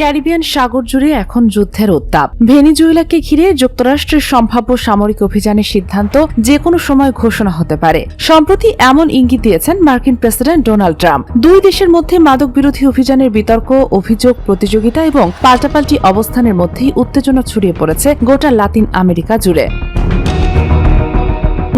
Caribbean সাগর জুড়ে এখন যুদ্ধের উত্তাপ। ভেনিজুয়েলাকে ঘিরে যুক্তরাষ্ট্রের সম্ভাব্য সামরিক অভিযানের সিদ্ধান্ত যে কোনো সময় ঘোষণা হতে পারে। সম্প্রতি এমন ইঙ্গিত দিয়েছেন মার্কিন প্রেসিডেন্ট ডোনাল্ড ট্রাম্প। দুই দেশের মধ্যে মাদক বিরোধী অভিযানের বিতর্ক, অভিযোগ, প্রতিযোগিতা এবং পাল্টাপাল্টি অবস্থানের মধ্যেই উত্তেজনা ছড়িয়ে পড়েছে গোটা লাতিন আমেরিকা জুড়ে।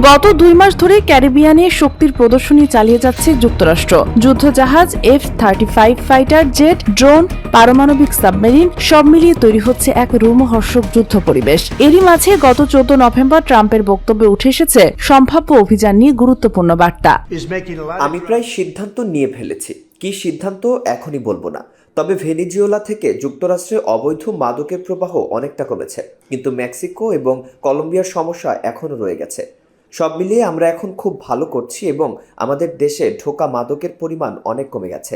গত দুই মাস ধরে ক্যারিবিয়ানে শক্তির প্রদর্শনী চালিয়ে যাচ্ছে যুক্তরাষ্ট্র। যুদ্ধজাহাজ F thirty five fighter jet drone পারমাণবিক সাবমেরিন সব মিলিয়ে তৈরি হচ্ছে এক রোমহর্ষক যুদ্ধ পরিবেশ। এরই মাঝে গত চোদ্দ নভেম্বর ট্রাম্পের বক্তব্যে উঠে এসেছে সম্ভাব্য অভিযান নিয়ে গুরুত্বপূর্ণ বার্তা। আমি প্রায় সিদ্ধান্ত নিয়ে ফেলেছি। কি সিদ্ধান্ত এখনই বলব না। তবে ভেনিজুয়েলা থেকে যুক্তরাষ্ট্রে অবৈধ মাদকের প্রবাহ অনেকটা কমেছে। কিন্তু মেক্সিকো এবং কলম্বিয়ার সমস্যা এখনও রয়ে গেছে। সব মিলিয়ে আমরা এখন খুব ভালো করছি এবং আমাদের দেশে ঢোকা মাদকের পরিমাণ অনেক কমে গেছে.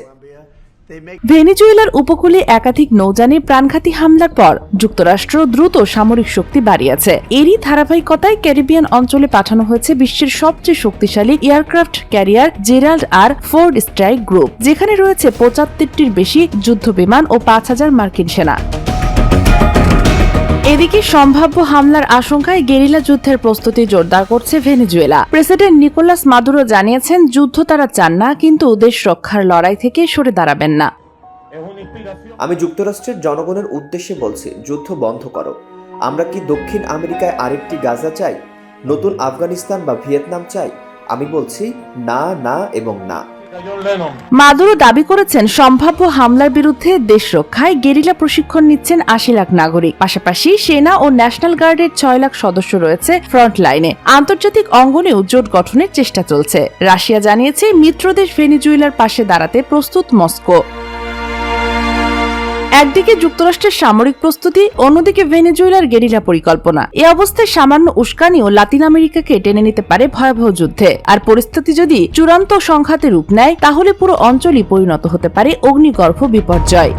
ভেনিজুয়েলার উপকূলে একাধিক নৌযানে প্রাণঘাতী হামলার পর যুক্তরাষ্ট্র দ্রুত সামরিক শক্তি বাড়িয়েছে এরই ধারাবাহিকতায় ক্যারিবিয়ান অঞ্চলে পাঠানো হয়েছে বিশ্বের সবচেয়ে শক্তিশালী aircraft carrier Gerald R Ford strike group, যেখানে রয়েছে পঁচাত্তরটির বেশি যুদ্ধ বিমান ও পাঁচ হাজার মার্কিন সেনা এদিকে সম্ভাব্য হামলার আশঙ্কায় গেরিলা যুদ্ধের প্রস্তুতি জোরদার করছে ভেনেজুয়েলা। প্রেসিডেন্ট নিকোলাস মাদুরো জানিয়েছেন, যুদ্ধ তারা চান না, কিন্তু দেশ রক্ষার লড়াই থেকে সরে দাঁড়াবেন না। আমি যুক্তরাষ্ট্রের জনগণের উদ্দেশ্যে বলছি, যুদ্ধ বন্ধ করো। আমরা কি দক্ষিণ আমেরিকায় আরেকটি গাজা চাই, নতুন আফগানিস্তান বা ভিয়েতনাম চাই? আমি বলছি, না না এবং না। মাদুরো দাবি করেছেন, সম্ভাব্য হামলার বিরুদ্ধে দেশ রক্ষায় গেরিলা প্রশিক্ষণ নিচ্ছেন আশি লাখ নাগরিক। পাশাপাশি সেনা ও ন্যাশনাল গার্ডের ছয় লাখ সদস্য রয়েছে ফ্রন্ট লাইনে আন্তর্জাতিক অঙ্গনেও জোট গঠনের চেষ্টা চলছে। রাশিয়া জানিয়েছে, মিত্রদেশ ভেনিজুয়েলার পাশে দাঁড়াতে প্রস্তুত মস্কো। একদিকে যুক্তরাষ্ট্রের সামরিক প্রস্তুতি, অন্যদিকে ভেনেজুয়েলার গেরিলা পরিকল্পনা। এ অবস্থায় সামান্য উস্কানিও লাতিন আমেরিকাকে টেনে নিতে পারে ভয়াবহ যুদ্ধে। আর পরিস্থিতি যদি চূড়ান্ত সংঘাতে রূপ নেয়, তাহলে পুরো অঞ্চলই পরিণত হতে পারে অগ্নিগর্ভ বিপর্যয়।